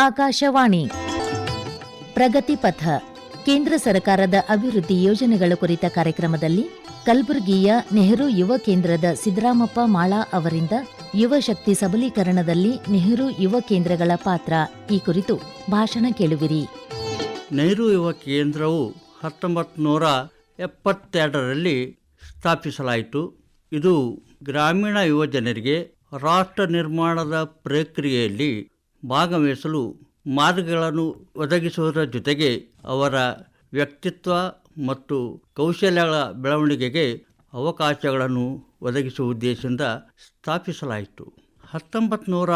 ಆಕಾಶವಾಣಿ. ಪ್ರಗತಿ ಪಥ, ಕೇಂದ್ರ ಸರ್ಕಾರದ ಅಭಿವೃದ್ಧಿ ಯೋಜನೆಗಳ ಕುರಿತ ಕಾರ್ಯಕ್ರಮದಲ್ಲಿ ಕಲಬುರಗಿಯ ನೆಹರು ಯುವ ಕೇಂದ್ರದ ಸಿದ್ದರಾಮಪ್ಪ ಮಾಳಾ ಅವರಿಂದ ಯುವ ಶಕ್ತಿ ಸಬಲೀಕರಣದಲ್ಲಿ ನೆಹರು ಯುವ ಕೇಂದ್ರಗಳ ಪಾತ್ರ ಈ ಕುರಿತು ಭಾಷಣ ಕೇಳುವಿರಿ. ನೆಹರು ಯುವ ಕೇಂದ್ರವು ಹತ್ತೊಂಬತ್ತು ನೂರ ಎಪ್ಪತ್ತೆರಡರಲ್ಲಿ ಸ್ಥಾಪಿಸಲಾಯಿತು. ಇದು ಗ್ರಾಮೀಣ ಯುವಜನರಿಗೆ ರಾಷ್ಟ್ರ ನಿರ್ಮಾಣದ ಪ್ರಕ್ರಿಯೆಯಲ್ಲಿ ಭಾಗವಹಿಸಲು ಮಾರ್ಗಗಳನ್ನು ಒದಗಿಸುವುದರ ಜೊತೆಗೆ ಅವರ ವ್ಯಕ್ತಿತ್ವ ಮತ್ತು ಕೌಶಲ್ಯಗಳ ಬೆಳವಣಿಗೆಗೆ ಅವಕಾಶಗಳನ್ನು ಒದಗಿಸುವ ಉದ್ದೇಶದಿಂದ ಸ್ಥಾಪಿಸಲಾಯಿತು. ಹತ್ತೊಂಬತ್ತು ನೂರ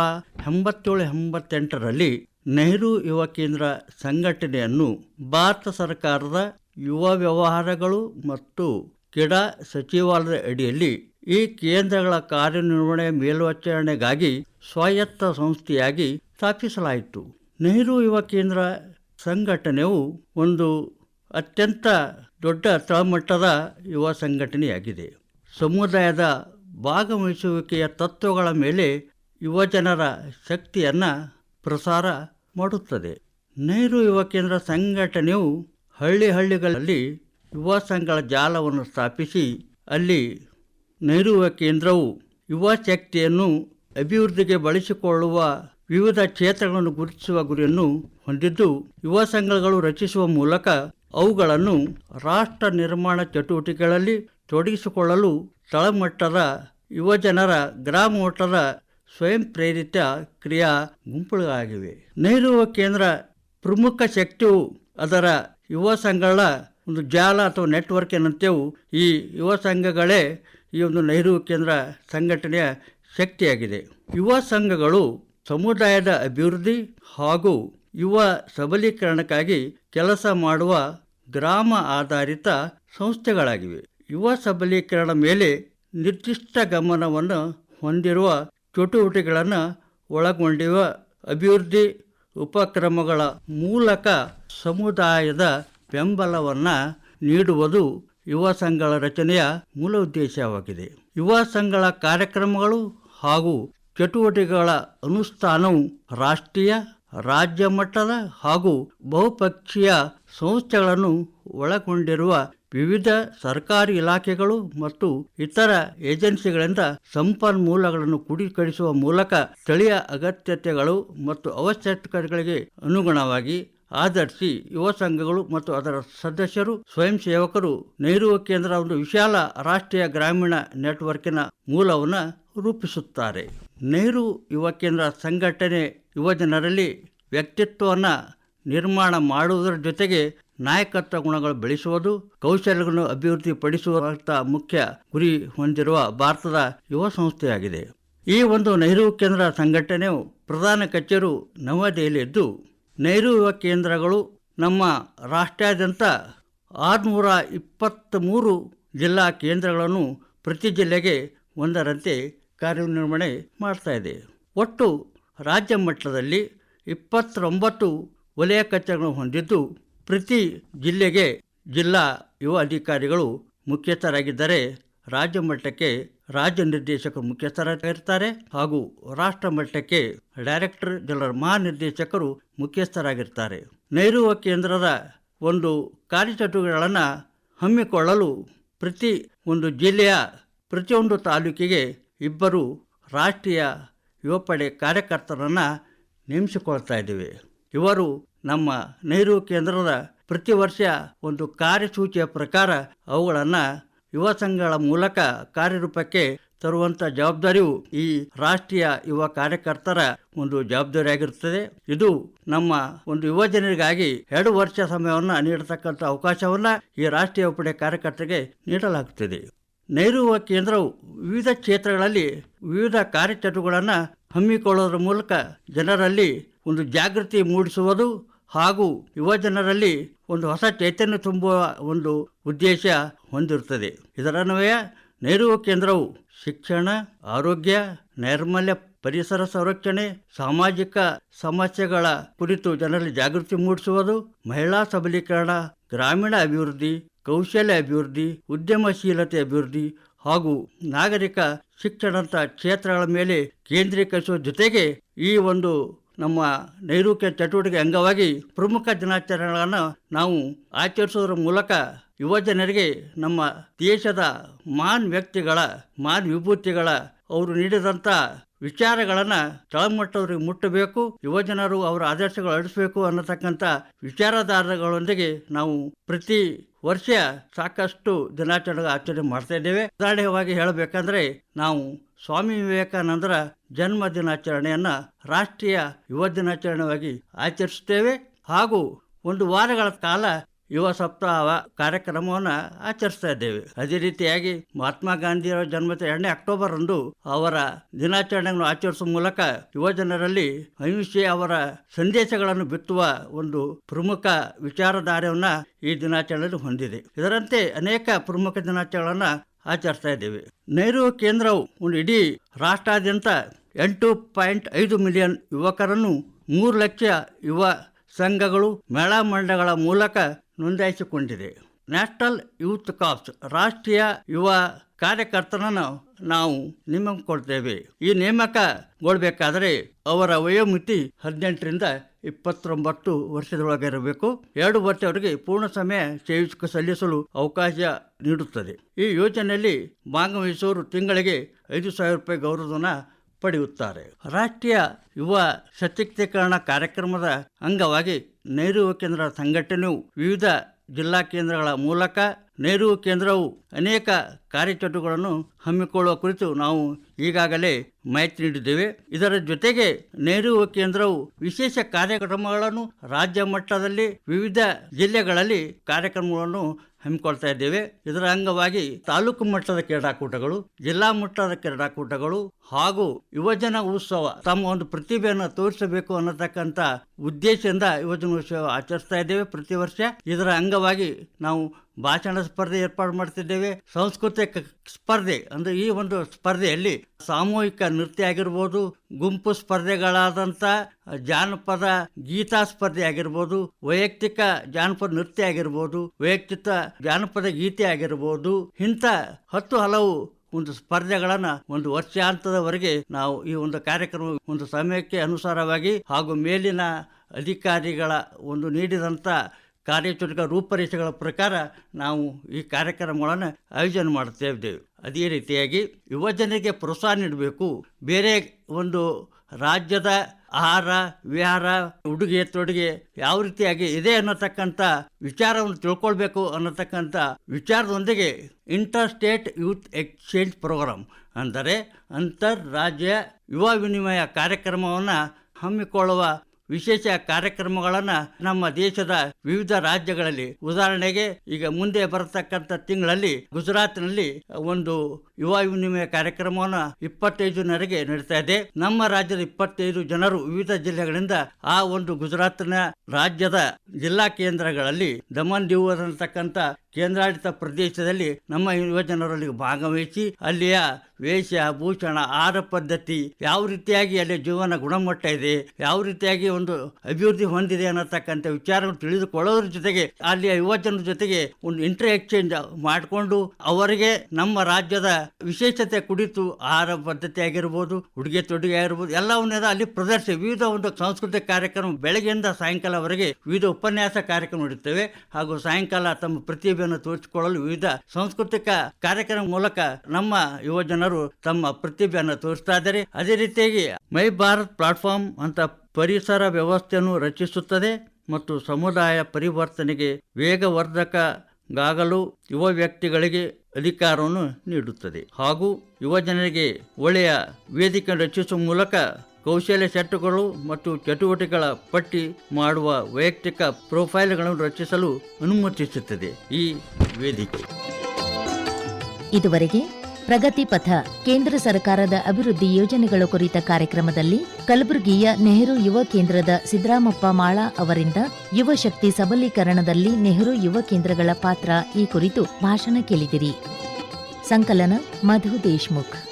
ಎಂಬತ್ತೇಳು ಎಂಬತ್ತೆಂಟರಲ್ಲಿ ನೆಹರು ಯುವ ಕೇಂದ್ರ ಸಂಘಟನೆಯನ್ನು ಭಾರತ ಸರ್ಕಾರದ ಯುವ ವ್ಯವಹಾರಗಳು ಮತ್ತು ಕ್ರೀಡಾ ಸಚಿವಾಲಯದ ಅಡಿಯಲ್ಲಿ ಈ ಕೇಂದ್ರಗಳ ಕಾರ್ಯನಿರ್ವಹಣೆ ಮೇಲ್ವಿಚಾರಣೆಗಾಗಿ ಸ್ವಾಯತ್ತ ಸಂಸ್ಥೆಯಾಗಿ ಸ್ಥಾಪಿಸಲಾಯಿತು. ನೆಹರು ಯುವ ಕೇಂದ್ರ ಸಂಘಟನೆಯು ಒಂದು ಅತ್ಯಂತ ದೊಡ್ಡ ತಳಮಟ್ಟದ ಯುವ ಸಂಘಟನೆಯಾಗಿದೆ. ಸಮುದಾಯದ ಭಾಗವಹಿಸುವಿಕೆಯ ತತ್ವಗಳ ಮೇಲೆ ಯುವಜನರ ಶಕ್ತಿಯನ್ನು ಪ್ರಸಾರ ಮಾಡುತ್ತದೆ. ನೆಹರು ಯುವ ಕೇಂದ್ರ ಸಂಘಟನೆಯು ಹಳ್ಳಿ ಹಳ್ಳಿಗಳಲ್ಲಿ ಯುವ ಸಂಘಗಳ ಜಾಲವನ್ನು ಸ್ಥಾಪಿಸಿ, ಅಲ್ಲಿ ನೆಹರು ಯುವ ಕೇಂದ್ರವು ಯುವ ಶಕ್ತಿಯನ್ನು ಅಭಿವೃದ್ಧಿಗೆ ಬಳಸಿಕೊಳ್ಳುವ ವಿವಿಧ ಕ್ಷೇತ್ರಗಳನ್ನು ಗುರುತಿಸುವ ಗುರಿಯನ್ನು ಹೊಂದಿದ್ದು, ಯುವ ಸಂಘಗಳು ರಚಿಸುವ ಮೂಲಕ ಅವುಗಳನ್ನು ರಾಷ್ಟ್ರ ನಿರ್ಮಾಣ ಚಟುವಟಿಕೆಗಳಲ್ಲಿ ತೊಡಗಿಸಿಕೊಳ್ಳಲು ತಳಮಟ್ಟದ ಯುವಜನರ ಗ್ರಾಮ ಮಟ್ಟದ ಸ್ವಯಂ ಪ್ರೇರಿತ ಕ್ರಿಯಾ ಗುಂಪುಗಳಾಗಿವೆ. ನೆಹರು ಕೇಂದ್ರ ಪ್ರಮುಖ ಶಕ್ತಿಯು ಅದರ ಯುವ ಸಂಘಗಳ ಒಂದು ಜಾಲ ಅಥವಾ ನೆಟ್ವರ್ಕ್ ಏನಂತೇವು ಈ ಯುವ ಸಂಘಗಳೇ ಈ ಒಂದು ನೆಹರು ಕೇಂದ್ರ ಸಂಘಟನೆಯ ಶಕ್ತಿಯಾಗಿದೆ. ಯುವ ಸಂಘಗಳು ಸಮುದಾಯದ ಅಭಿವೃದ್ಧಿ ಹಾಗೂ ಯುವ ಸಬಲೀಕರಣಕ್ಕಾಗಿ ಕೆಲಸ ಮಾಡುವ ಗ್ರಾಮ ಆಧಾರಿತ ಸಂಸ್ಥೆಗಳಾಗಿವೆ. ಯುವ ಸಬಲೀಕರಣ ಮೇಲೆ ನಿರ್ದಿಷ್ಟ ಗಮನವನ್ನು ಹೊಂದಿರುವ ಚಟುವಟಿಕೆಗಳನ್ನು ಒಳಗೊಂಡಿರುವ ಅಭಿವೃದ್ಧಿ ಉಪಕ್ರಮಗಳ ಮೂಲಕ ಸಮುದಾಯದ ಬೆಂಬಲವನ್ನು ನೀಡುವುದು ಯುವ ಸಂಘಗಳ ರಚನೆಯ ಮೂಲ ಉದ್ದೇಶವಾಗಿದೆ. ಯುವ ಸಂಘಗಳ ಕಾರ್ಯಕ್ರಮಗಳು ಹಾಗೂ ಚಟುವಟಿಕೆಗಳ ಅನುಷ್ಠಾನವು ರಾಷ್ಟ್ರೀಯ, ರಾಜ್ಯ ಮಟ್ಟದ ಹಾಗೂ ಬಹುಪಕ್ಷೀಯ ಸಂಸ್ಥೆಗಳನ್ನು ಒಳಗೊಂಡಿರುವ ವಿವಿಧ ಸರ್ಕಾರಿ ಇಲಾಖೆಗಳು ಮತ್ತು ಇತರ ಏಜೆನ್ಸಿಗಳಿಂದ ಸಂಪನ್ಮೂಲಗಳನ್ನು ಕ್ರೋಢೀಕರಿಸುವ ಮೂಲಕ ಸ್ಥಳೀಯ ಅಗತ್ಯತೆಗಳು ಮತ್ತು ಅವಶ್ಯಕತೆಗಳಿಗೆ ಅನುಗುಣವಾಗಿ ಆಧರಿಸಿ ಯುವ ಸಂಘಗಳು ಮತ್ತು ಅದರ ಸದಸ್ಯರು, ಸ್ವಯಂ ಸೇವಕರು ನೆಹರು ಕೇಂದ್ರ ಒಂದು ವಿಶಾಲ ರಾಷ್ಟ್ರೀಯ ಗ್ರಾಮೀಣ ನೆಟ್ವರ್ಕಿನ ಮೂಲವನ್ನು ರೂಪಿಸುತ್ತಾರೆ. ನೆಹರು ಯುವ ಕೇಂದ್ರ ಸಂಘಟನೆ ಯುವಜನರಲ್ಲಿ ವ್ಯಕ್ತಿತ್ವವನ್ನು ನಿರ್ಮಾಣ ಮಾಡುವುದರ ಜೊತೆಗೆ ನಾಯಕತ್ವ ಗುಣಗಳು ಬೆಳೆಸುವುದು, ಕೌಶಲ್ಯಗಳನ್ನು ಅಭಿವೃದ್ಧಿಪಡಿಸುವಂಥ ಮುಖ್ಯ ಗುರಿ ಹೊಂದಿರುವ ಭಾರತದ ಯುವ ಸಂಸ್ಥೆಯಾಗಿದೆ. ಈ ಒಂದು ನೆಹರು ಕೇಂದ್ರ ಸಂಘಟನೆಯು ಪ್ರಧಾನ ಕಚೇರು ನವದೆಹಲಿಯದ್ದು ನೆಹರು ಯುವ ಕೇಂದ್ರಗಳು ನಮ್ಮ ರಾಷ್ಟ್ರಾದ್ಯಂತ ಆರುನೂರ ಇಪ್ಪತ್ತ್ಮೂರು ಜಿಲ್ಲಾ ಕೇಂದ್ರಗಳನ್ನು ಪ್ರತಿ ಜಿಲ್ಲೆಗೆ ಒಂದರಂತೆ ಕಾರ್ಯನಿರ್ವಹಣೆ ಮಾಡ್ತಾ ಇದೆ. ಒಟ್ಟು ರಾಜ್ಯ ಮಟ್ಟದಲ್ಲಿ ಇಪ್ಪತ್ತೊಂಬತ್ತು ವಲಯ ಕಚೇರಿಗಳನ್ನು ಹೊಂದಿದ್ದು, ಪ್ರತಿ ಜಿಲ್ಲೆಗೆ ಜಿಲ್ಲಾ ಯುವ ಅಧಿಕಾರಿಗಳು ಮುಖ್ಯಸ್ಥರಾಗಿದ್ದರೆ ರಾಜ್ಯ ಮಟ್ಟಕ್ಕೆ ರಾಜ್ಯ ನಿರ್ದೇಶಕರು ಮುಖ್ಯಸ್ಥರಾಗಿರ್ತಾರೆ ಹಾಗೂ ರಾಷ್ಟ್ರ ಮಟ್ಟಕ್ಕೆ ಡೈರೆಕ್ಟರ್ ಜನರಲ್ ಮಹಾನಿರ್ದೇಶಕರು ಮುಖ್ಯಸ್ಥರಾಗಿರ್ತಾರೆ. ನೈರುವ ಕೇಂದ್ರದ ಒಂದು ಕಾರ್ಯಚಟುವಟಿಕೆಗಳನ್ನು ಹಮ್ಮಿಕೊಳ್ಳಲು ಪ್ರತಿ ಒಂದು ಜಿಲ್ಲೆಯ ಪ್ರತಿಯೊಂದು ತಾಲೂಕಿಗೆ ಇಬ್ಬರು ರಾಷ್ಟ್ರೀಯ ಯುವಪಡೆ ಕಾರ್ಯಕರ್ತರನ್ನು ನೇಮಿಸಿಕೊಳ್ತಾ ಇದ್ದೀವಿ. ಇವರು ನಮ್ಮ ನೆಹರು ಕೇಂದ್ರದ ಪ್ರತಿ ವರ್ಷ ಒಂದು ಕಾರ್ಯಸೂಚಿಯ ಪ್ರಕಾರ ಅವುಗಳನ್ನು ಯುವ ಸಂಘಗಳ ಮೂಲಕ ಕಾರ್ಯರೂಪಕ್ಕೆ ತರುವಂಥ ಜವಾಬ್ದಾರಿಯು ಈ ರಾಷ್ಟ್ರೀಯ ಯುವ ಕಾರ್ಯಕರ್ತರ ಒಂದು ಜವಾಬ್ದಾರಿಯಾಗಿರುತ್ತದೆ. ಇದು ನಮ್ಮ ಒಂದು ಯುವ ಜನರಿಗಾಗಿ ಎರಡು ವರ್ಷ ಸಮಯವನ್ನು ನೀಡತಕ್ಕಂಥ ಅವಕಾಶವನ್ನು ಈ ರಾಷ್ಟ್ರೀಯ ಉಪಡೆ ಪಡೆ ಕಾರ್ಯಕರ್ತರಿಗೆ ನೀಡಲಾಗುತ್ತದೆ. ನೆಹರು ಯುವ ಕೇಂದ್ರವು ವಿವಿಧ ಕ್ಷೇತ್ರಗಳಲ್ಲಿ ವಿವಿಧ ಕಾರ್ಯಚಟುಗಳನ್ನು ಹಮ್ಮಿಕೊಳ್ಳೋದ್ರ ಮೂಲಕ ಜನರಲ್ಲಿ ಒಂದು ಜಾಗೃತಿ ಮೂಡಿಸುವುದು ಹಾಗೂ ಯುವ ಜನರಲ್ಲಿ ಒಂದು ಹೊಸ ಚೈತನ್ಯ ತುಂಬುವ ಒಂದು ಉದ್ದೇಶ ಹೊಂದಿರುತ್ತದೆ. ಇದರನ್ವಯ ನೆರವು ಕೇಂದ್ರವು ಶಿಕ್ಷಣ, ಆರೋಗ್ಯ, ನೈರ್ಮಲ್ಯ, ಪರಿಸರ ಸಂರಕ್ಷಣೆ, ಸಾಮಾಜಿಕ ಸಮಸ್ಯೆಗಳ ಕುರಿತು ಜನರಲ್ಲಿ ಜಾಗೃತಿ ಮೂಡಿಸುವುದು, ಮಹಿಳಾ ಸಬಲೀಕರಣ, ಗ್ರಾಮೀಣ ಅಭಿವೃದ್ಧಿ ಕೌಶಲ್ಯ ಅಭಿವೃದ್ಧಿ, ಉದ್ಯಮಶೀಲತೆ ಅಭಿವೃದ್ಧಿ ಹಾಗೂ ನಾಗರಿಕ ಶಿಕ್ಷಣದಂಥ ಕ್ಷೇತ್ರಗಳ ಮೇಲೆ ಕೇಂದ್ರೀಕರಿಸುವ ಜೊತೆಗೆ ಈ ಒಂದು ನಮ್ಮ ನೈಋತ್ಯ ಚಟುವಟಿಕೆ ಅಂಗವಾಗಿ ಪ್ರಮುಖ ದಿನಾಚರಣೆಗಳನ್ನು ನಾವು ಆಚರಿಸೋದ್ರ ಮೂಲಕ ಯುವಜನರಿಗೆ ನಮ್ಮ ದೇಶದ ಮಾನ್ ವ್ಯಕ್ತಿಗಳ ಮಾನ್ ವಿಭೂತಿಗಳ ಅವರು ನೀಡಿದಂಥ ವಿಚಾರಗಳನ್ನು ತಳಮಟ್ಟದವರಿಗೆ ಮುಟ್ಟಬೇಕು, ಯುವಜನರು ಅವರ ಆದರ್ಶಗಳು ಅಳಿಸಬೇಕು ಅನ್ನತಕ್ಕಂಥ ವಿಚಾರಧಾರಗಳೊಂದಿಗೆ ನಾವು ಪ್ರತಿ ವರ್ಷ ಸಾಕಷ್ಟು ದಿನಾಚರಣೆ ಆಚರಣೆ ಮಾಡ್ತಾ ಇದ್ದೇವೆ. ಉದಾಹರಣೆಯಾಗಿ ಹೇಳಬೇಕಂದ್ರೆ, ನಾವು ಸ್ವಾಮಿ ವಿವೇಕಾನಂದರ ಜನ್ಮ ದಿನಾಚರಣೆಯನ್ನು ರಾಷ್ಟ್ರೀಯ ಯುವ ದಿನಾಚರಣೆಯಾಗಿ ಆಚರಿಸುತ್ತೇವೆ. ಹಾಗೂ ಒಂದು ವಾರಗಳ ಕಾಲ ಯುವ ಸಪ್ತಾಹ ಕಾರ್ಯಕ್ರಮವನ್ನು ಆಚರಿಸ್ತಾ ಇದ್ದೇವೆ. ಅದೇ ರೀತಿಯಾಗಿ ಮಹಾತ್ಮ ಗಾಂಧಿಯವರ ಜನ್ಮದ ಎರಡನೇ ಅಕ್ಟೋಬರ್ ಅಂದು ಅವರ ದಿನಾಚರಣೆಗಳನ್ನು ಆಚರಿಸುವ ಮೂಲಕ ಯುವ ಜನರಲ್ಲಿ ಅಹಿಂಸೆ, ಅವರ ಸಂದೇಶಗಳನ್ನು ಬಿತ್ತುವ ಒಂದು ಪ್ರಮುಖ ವಿಚಾರಧಾರೆಯನ್ನು ಈ ದಿನಾಚರಣೆಯಲ್ಲಿ ಹೊಂದಿದೆ. ಇದರಂತೆ ಅನೇಕ ಪ್ರಮುಖ ದಿನಾಚರಣೆಗಳನ್ನು ಆಚರಿಸ್ತಾ ಇದ್ದೇವೆ. ನೆಹರು ಕೇಂದ್ರವು ಒಂದು ಇಡೀ ರಾಷ್ಟ್ರಾದ್ಯಂತ ಎಂಟು ಪಾಯಿಂಟ್ ಐದು ಮಿಲಿಯನ್ ಯುವಕರನ್ನು ಮೂರು ಲಕ್ಷ ಯುವ ಸಂಘಗಳು, ಮೇಳ ಮಂಡಗಳ ಮೂಲಕ ನೋಂದಾಯಿಸಿಕೊಂಡಿದೆ. ನ್ಯಾಷನಲ್ ಯೂತ್ ಕಾಪ್ಸ್ ರಾಷ್ಟ್ರೀಯ ಯುವ ಕಾರ್ಯಕರ್ತರನ್ನು ನಾವು ನೇಮಕ ಕೊಡ್ತೇವೆ ಈ ನೇಮಕಗೊಳ್ಬೇಕಾದರೆ ಅವರ ವಯೋಮಿತಿ ಹದಿನೆಂಟರಿಂದ ಇಪ್ಪತ್ತೊಂಬತ್ತು ವರ್ಷದೊಳಗಿರಬೇಕು. ಎರಡು ವರ್ಷವರೆಗೆ ಪೂರ್ಣ ಸಮಯ ಸೇವೆ ಸಲ್ಲಿಸಲು ಅವಕಾಶ ನೀಡುತ್ತದೆ. ಈ ಯೋಜನೆಯಲ್ಲಿ ಭಾಗವಹಿಸುವವರು ತಿಂಗಳಿಗೆ ಐದು ಸಾವಿರ ರೂಪಾಯಿ ಗೌರವಧನ ಪಡೆಯುತ್ತಾರೆ. ರಾಷ್ಟ್ರೀಯ ಯುವ ಸಶಕ್ತೀಕರಣ ಕಾರ್ಯಕ್ರಮದ ಅಂಗವಾಗಿ ನೆಹರು ಯುವ ಕೇಂದ್ರ ಸಂಘಟನೆಯು ವಿವಿಧ ಜಿಲ್ಲಾ ಕೇಂದ್ರಗಳ ಮೂಲಕ ನೆಹರು ಕೇಂದ್ರವು ಅನೇಕ ಕಾರ್ಯಚಟುಗಳನ್ನು ಹಮ್ಮಿಕೊಳ್ಳುವ ಕುರಿತು ನಾವು ಈಗಾಗಲೇ ಮಾಹಿತಿ ನೀಡಿದ್ದೇವೆ. ಇದರ ಜೊತೆಗೆ ನೆಹರು ಕೇಂದ್ರವು ವಿಶೇಷ ಕಾರ್ಯಕ್ರಮಗಳನ್ನು ರಾಜ್ಯ ಮಟ್ಟದಲ್ಲಿ ವಿವಿಧ ಜಿಲ್ಲೆಗಳಲ್ಲಿ ಕಾರ್ಯಕ್ರಮಗಳನ್ನು ಹಮ್ಮಿಕೊಳ್ತಾ ಇದ್ದೇವೆ. ಇದರ ಅಂಗವಾಗಿ ತಾಲೂಕು ಮಟ್ಟದ ಕ್ರೀಡಾಕೂಟಗಳು, ಜಿಲ್ಲಾ ಮಟ್ಟದ ಕ್ರೀಡಾಕೂಟಗಳು ಹಾಗೂ ಯುವಜನ ಉತ್ಸವ ತಮ್ಮ ಒಂದು ಪ್ರತಿಭೆಯನ್ನು ತೋರಿಸಬೇಕು ಅನ್ನತಕ್ಕಂಥ ಉದ್ದೇಶದಿಂದ ಯುವಜನ ಉತ್ಸವ ಆಚರಿಸ್ತಾ ಇದ್ದೇವೆ ಪ್ರತಿ ವರ್ಷ. ಇದರ ಅಂಗವಾಗಿ ನಾವು ಭಾಷಣ ಸ್ಪರ್ಧೆ ಏರ್ಪಾಡು ಮಾಡ್ತಿದ್ದೇವೆ. ಸಾಂಸ್ಕೃತಿಕ ಸ್ಪರ್ಧೆ ಅಂದ್ರೆ ಈ ಒಂದು ಸ್ಪರ್ಧೆಯಲ್ಲಿ ಸಾಮೂಹಿಕ ನೃತ್ಯ ಆಗಿರ್ಬೋದು, ಗುಂಪು ಸ್ಪರ್ಧೆಗಳಾದಂಥ ಜಾನಪದ ಗೀತಾ ಸ್ಪರ್ಧೆ ಆಗಿರ್ಬೋದು, ವೈಯಕ್ತಿಕ ಜಾನಪದ ನೃತ್ಯ ಆಗಿರ್ಬೋದು, ವೈಯಕ್ತಿಕ ಜಾನಪದ ಗೀತೆ ಆಗಿರ್ಬೋದು, ಇಂಥ ಹತ್ತು ಹಲವು ಒಂದು ಸ್ಪರ್ಧೆಗಳನ್ನು ಒಂದು ವರ್ಷಾಂತದವರೆಗೆ ನಾವು ಈ ಒಂದು ಕಾರ್ಯಕ್ರಮ ಒಂದು ಸಮಯಕ್ಕೆ ಅನುಸಾರವಾಗಿ ಹಾಗೂ ಮೇಲಿನ ಅಧಿಕಾರಿಗಳ ಒಂದು ನೀಡಿದಂಥ ಕಾರ್ಯಚಟುವಟಿಕೆ ರೂಪರೇಷೆಗಳ ಪ್ರಕಾರ ನಾವು ಈ ಕಾರ್ಯಕ್ರಮಗಳನ್ನು ಆಯೋಜನೆ ಮಾಡ್ತಾ ಇದ್ದೇವೆ. ಅದೇ ರೀತಿಯಾಗಿ ಯುವಜನರಿಗೆ ಪ್ರೋತ್ಸಾಹ ನೀಡಬೇಕು. ಬೇರೆ ಒಂದು ರಾಜ್ಯದ ಆಹಾರ, ವಿಹಾರ, ಉಡುಗೆ, ತೊಡುಗೆ ಯಾವ ರೀತಿಯಾಗಿ ಇದೆ ಅನ್ನತಕ್ಕಂಥ ವಿಚಾರವನ್ನು ತಿಳ್ಕೊಳ್ಬೇಕು ಅನ್ನತಕ್ಕಂಥ ವಿಚಾರದೊಂದಿಗೆ inter state youth exchange programme ಅಂದರೆ ಅಂತರ್ ರಾಜ್ಯ ಯುವ ವಿನಿಮಯ ಕಾರ್ಯಕ್ರಮವನ್ನು ಹಮ್ಮಿಕೊಳ್ಳುವ ವಿಶೇಷ ಕಾರ್ಯಕ್ರಮಗಳನ್ನು ನಮ್ಮ ದೇಶದ ವಿವಿಧ ರಾಜ್ಯಗಳಲ್ಲಿ. ಉದಾಹರಣೆಗೆ, ಈಗ ಮುಂದೆ ಬರತಕ್ಕಂಥ ತಿಂಗಳಲ್ಲಿ ಗುಜರಾತ್ನಲ್ಲಿ ಒಂದು ಯುವ ವಿನಿಮಯ ಕಾರ್ಯಕ್ರಮವನ್ನು ಇಪ್ಪತ್ತೈದು ಜನರಿಗೆ ನಡೀತಾ ಇದೆ. ನಮ್ಮ ರಾಜ್ಯದ ಇಪ್ಪತ್ತೈದು ಜನರು ವಿವಿಧ ಜಿಲ್ಲೆಗಳಿಂದ ಆ ಒಂದು ಗುಜರಾತ್ನ ರಾಜ್ಯದ ಜಿಲ್ಲಾ ಕೇಂದ್ರಗಳಲ್ಲಿ ದಮನ್ ದಿವ್ ಅನ್ನತಕ್ಕಂಥ ಕೇಂದ್ರಾಡಳಿತ ಪ್ರದೇಶದಲ್ಲಿ ನಮ್ಮ ಯುವಜನರಲ್ಲಿ ಭಾಗವಹಿಸಿ ಅಲ್ಲಿಯ ವೇಷ, ಭೂಷಣ, ಆಹಾರ ಪದ್ಧತಿ ಯಾವ ರೀತಿಯಾಗಿ ಅಲ್ಲಿ ಜೀವನ ಗುಣಮಟ್ಟ ಇದೆ, ಯಾವ ರೀತಿಯಾಗಿ ಒಂದು ಅಭಿವೃದ್ಧಿ ಹೊಂದಿದೆ ಅನ್ನತಕ್ಕಂಥ ವಿಚಾರಗಳು ತಿಳಿದುಕೊಳ್ಳೋದ್ರ ಜೊತೆಗೆ ಅಲ್ಲಿಯ ಯುವಜನರ ಜೊತೆಗೆ ಒಂದು ಇಂಟರ್ ಎಕ್ಸ್ಚೇಂಜ್ ಮಾಡಿಕೊಂಡು ಅವರಿಗೆ ನಮ್ಮ ರಾಜ್ಯದ ವಿಶೇಷತೆ ಕುರಿತು ಆಹಾರ ಪದ್ಧತಿ ಆಗಿರ್ಬೋದು, ಉಡುಗೆ ತೊಡುಗೆ ಆಗಿರ್ಬೋದು, ಎಲ್ಲವನ್ನೆಲ್ಲ ಅಲ್ಲಿ ಪ್ರದರ್ಶನ ವಿವಿಧ ಒಂದು ಸಾಂಸ್ಕೃತಿಕ ಕಾರ್ಯಕ್ರಮ ಬೆಳಗ್ಗೆಯಿಂದ ಸಾಯಂಕಾಲವರೆಗೆ ವಿವಿಧ ಉಪನ್ಯಾಸ ಕಾರ್ಯಕ್ರಮ ನಡೆಯುತ್ತವೆ. ಹಾಗೂ ಸಾಯಂಕಾಲ ತಮ್ಮ ಪ್ರತಿಭೆಯನ್ನು ತೋರಿಸಿಕೊಳ್ಳಲು ವಿವಿಧ ಸಾಂಸ್ಕೃತಿಕ ಕಾರ್ಯಕ್ರಮ ಮೂಲಕ ನಮ್ಮ ಯುವ ಜನರು ತಮ್ಮ ಪ್ರತಿಭೆಯನ್ನು ತೋರಿಸ್ತಾ ಇದ್ದಾರೆ. ಅದೇ ರೀತಿಯಾಗಿ ಮೈ ಭಾರತ್ ಪ್ಲಾಟ್ಫಾರ್ಮ್ ಅಂತ ಪರಿಸರ ವ್ಯವಸ್ಥೆಯನ್ನು ರಚಿಸುತ್ತದೆ ಮತ್ತು ಸಮುದಾಯ ಪರಿವರ್ತನೆಗೆ ವೇಗವರ್ಧಕಗಾಗಲು ಯುವ ವ್ಯಕ್ತಿಗಳಿಗೆ ಅಧಿಕಾರವನ್ನು ನೀಡುತ್ತದೆ ಹಾಗೂ ಯುವ ಜನರಿಗೆ ಒಳ್ಳೆಯ ವೇದಿಕೆ ರಚಿಸುವ ಮೂಲಕ ಕೌಶಲ್ಯ ಸೆಟ್ಟುಗಳು ಮತ್ತು ಚಟುವಟಿಕೆಗಳ ಪಟ್ಟಿ ಮಾಡುವ ವೈಯಕ್ತಿಕ ಪ್ರೊಫೈಲ್ಗಳನ್ನು ರಚಿಸಲು ಅನುಮತಿಸುತ್ತದೆ. ಈ ವೇದಿಕೆ. ಇದುವರೆಗೆ ಪ್ರಗತಿ ಪಥ, ಕೇಂದ್ರ ಸರ್ಕಾರದ ಅಭಿವೃದ್ಧಿ ಯೋಜನೆಗಳ ಕುರಿತ ಕಾರ್ಯಕ್ರಮದಲ್ಲಿ ಕಲಬುರಗಿಯ ನೆಹರು ಯುವ ಕೇಂದ್ರದ ಸಿದ್ದರಾಮಪ್ಪ ಮಾಳಾ ಅವರಿಂದ ಯುವ ಶಕ್ತಿ ಸಬಲೀಕರಣದಲ್ಲಿ ನೆಹರು ಯುವ ಕೇಂದ್ರಗಳ ಪಾತ್ರ ಈ ಕುರಿತು ಭಾಷಣ ಕೇಳಿದಿರಿ. ಸಂಕಲನ ಮಧು ದೇಶ್ಮುಖ್.